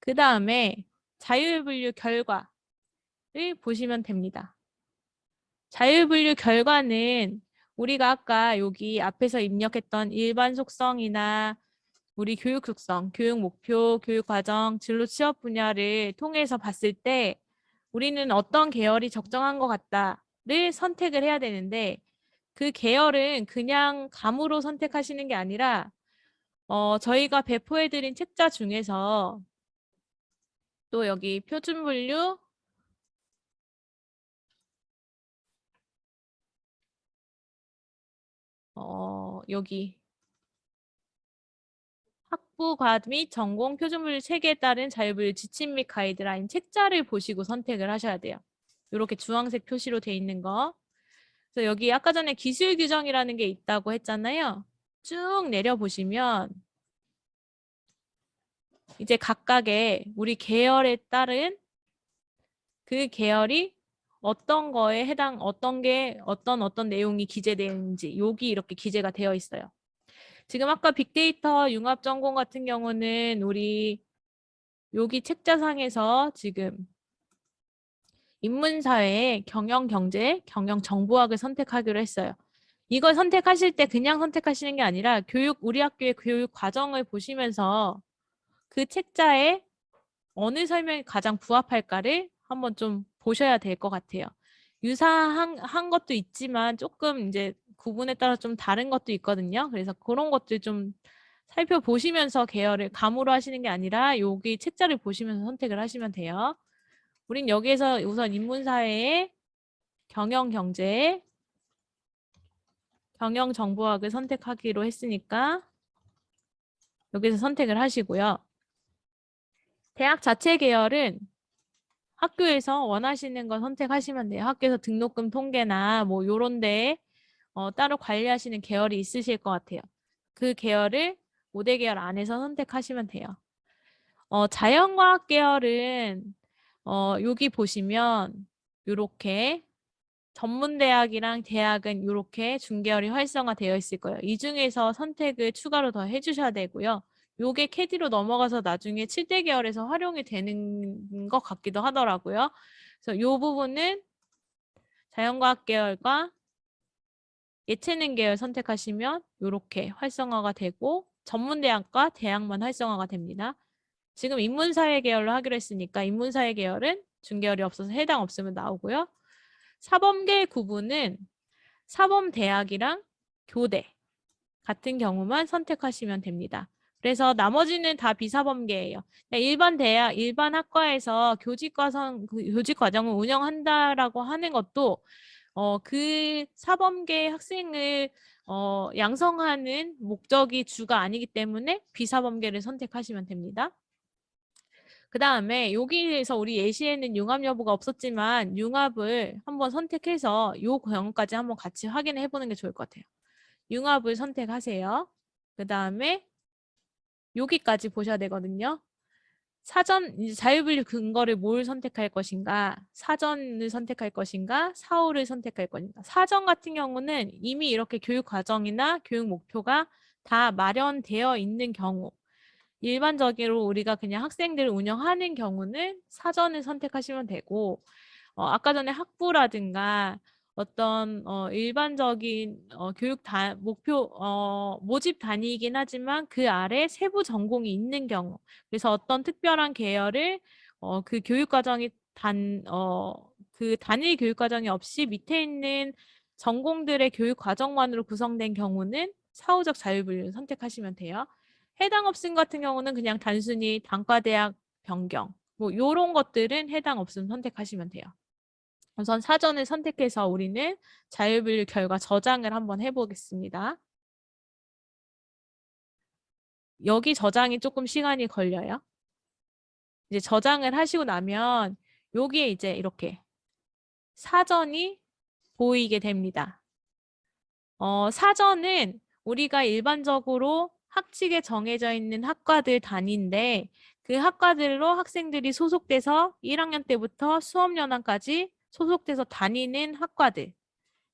그 다음에 자율분류 결과를 보시면 됩니다. 자율분류 결과는 우리가 아까 여기 앞에서 입력했던 일반 속성이나 우리 교육 속성, 교육 목표, 교육 과정, 진로 취업 분야를 통해서 봤을 때 우리는 어떤 계열이 적정한 것 같다를 선택을 해야 되는데 그 계열은 그냥 감으로 선택하시는 게 아니라 어, 저희가 배포해드린 책자 중에서 또 여기 표준 분류 어, 여기 학부과 및 전공 표준 분류 체계에 따른 자율분류 지침 및 가이드라인 책자를 보시고 선택을 하셔야 돼요. 이렇게 주황색 표시로 돼 있는 거. 그래서 여기 아까 전에 기술 규정이라는 게 있다고 했잖아요. 쭉 내려 보시면 이제 각각의 우리 계열에 따른 그 계열이 어떤 거에 해당 어떤 게 어떤 어떤 내용이 기재되는지 여기 이렇게 기재가 되어 있어요. 지금 아까 빅데이터 융합 전공 같은 경우는 우리 여기 책자상에서 지금 인문사회, 경영 경제, 경영 정보학을 선택하기로 했어요. 이걸 선택하실 때 그냥 선택하시는 게 아니라 교육 우리 학교의 교육 과정을 보시면서 그 책자에 어느 설명이 가장 부합할까를 한번 좀 보셔야 될 것 같아요. 유사한 한 것도 있지만 조금 이제 구분에 따라 좀 다른 것도 있거든요. 그래서 그런 것들 좀 살펴보시면서 계열을 감으로 하시는 게 아니라 여기 책자를 보시면서 선택을 하시면 돼요. 우린 여기에서 우선 인문사회의 경영경제, 경영정보학을 선택하기로 했으니까 여기서 선택을 하시고요. 대학 자체 계열은 학교에서 원하시는 거 선택하시면 돼요. 학교에서 등록금 통계나 뭐 요런 데 어, 따로 관리하시는 계열이 있으실 것 같아요. 그 계열을 5대 계열 안에서 선택하시면 돼요. 어, 자연과학 계열은 어, 여기 보시면 이렇게 전문대학이랑 대학은 이렇게 중계열이 활성화되어 있을 거예요. 이 중에서 선택을 추가로 더 해주셔야 되고요. 요게 캐디로 넘어가서 나중에 7대 계열에서 활용이 되는 것 같기도 하더라고요. 그래서 요 부분은 자연과학 계열과 예체능 계열 선택하시면 이렇게 활성화가 되고 전문대학과 대학만 활성화가 됩니다. 지금 인문사회 계열로 하기로 했으니까 인문사회 계열은 중계열이 없어서 해당 없으면 나오고요. 사범계 구분은 사범대학이랑 교대 같은 경우만 선택하시면 됩니다. 그래서 나머지는 다 비사범계예요. 일반 대학, 일반 학과에서 교직 과정, 그 교직 과정을 운영한다라고 하는 것도 어, 그 사범계 학생을 어, 양성하는 목적이 주가 아니기 때문에 비사범계를 선택하시면 됩니다. 그 다음에 여기에서 우리 예시에는 융합 여부가 없었지만 융합을 한번 선택해서 요 경우까지 한번 같이 확인해 보는 게 좋을 것 같아요. 융합을 선택하세요. 그 다음에 여기까지 보셔야 되거든요. 사전 자율분류 근거를 뭘 선택할 것인가 사전을 선택할 것인가 사후를 선택할 것인가 사전 같은 경우는 이미 이렇게 교육 과정이나 교육 목표가 다 마련되어 있는 경우 일반적으로 우리가 그냥 학생들을 운영하는 경우는 사전을 선택하시면 되고 어, 아까 전에 학부라든가 어떤 어, 일반적인 어, 교육 다, 목표 어, 모집 단위이긴 하지만 그 아래 세부 전공이 있는 경우 그래서 어떤 특별한 계열을 어, 그 교육 과정이 단, 어, 그 단일 교육 과정이 없이 밑에 있는 전공들의 교육 과정만으로 구성된 경우는 사후적 자율분류 선택하시면 돼요. 해당 없음 같은 경우는 그냥 단순히 단과대학 변경 뭐 요런 것들은 해당 없음 선택하시면 돼요. 우선 사전을 선택해서 우리는 자율분류 결과 저장을 한번 해보겠습니다. 여기 저장이 조금 시간이 걸려요. 이제 저장을 하시고 나면 여기에 이제 이렇게 사전이 보이게 됩니다. 어, 사전은 우리가 일반적으로 학칙에 정해져 있는 학과들 단위인데 그 학과들로 학생들이 소속돼서 1학년 때부터 수업연한까지 소속돼서 다니는 학과들.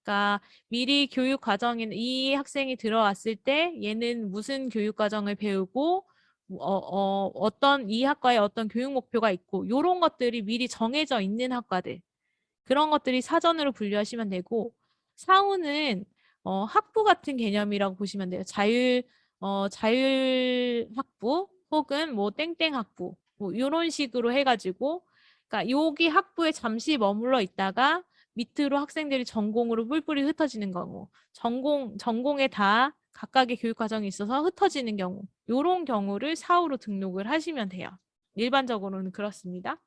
그러니까 미리 교육 과정인 이 학생이 들어왔을 때 얘는 무슨 교육 과정을 배우고 어, 어, 어떤 이 학과에 어떤 교육 목표가 있고 요런 것들이 미리 정해져 있는 학과들 그런 것들이 사전으로 분류하시면 되고 사후는 어, 학부 같은 개념이라고 보시면 돼요. 자율 어, 자율 학부 혹은 뭐 땡땡 학부 뭐 이런 식으로 해가지고 그러니까 여기 학부에 잠시 머물러 있다가 밑으로 학생들이 전공으로 뿔뿔이 흩어지는 경우 전공 전공에 다 각각의 교육 과정이 있어서 흩어지는 경우 이런 경우를 사후로 등록을 하시면 돼요. 일반적으로는 그렇습니다.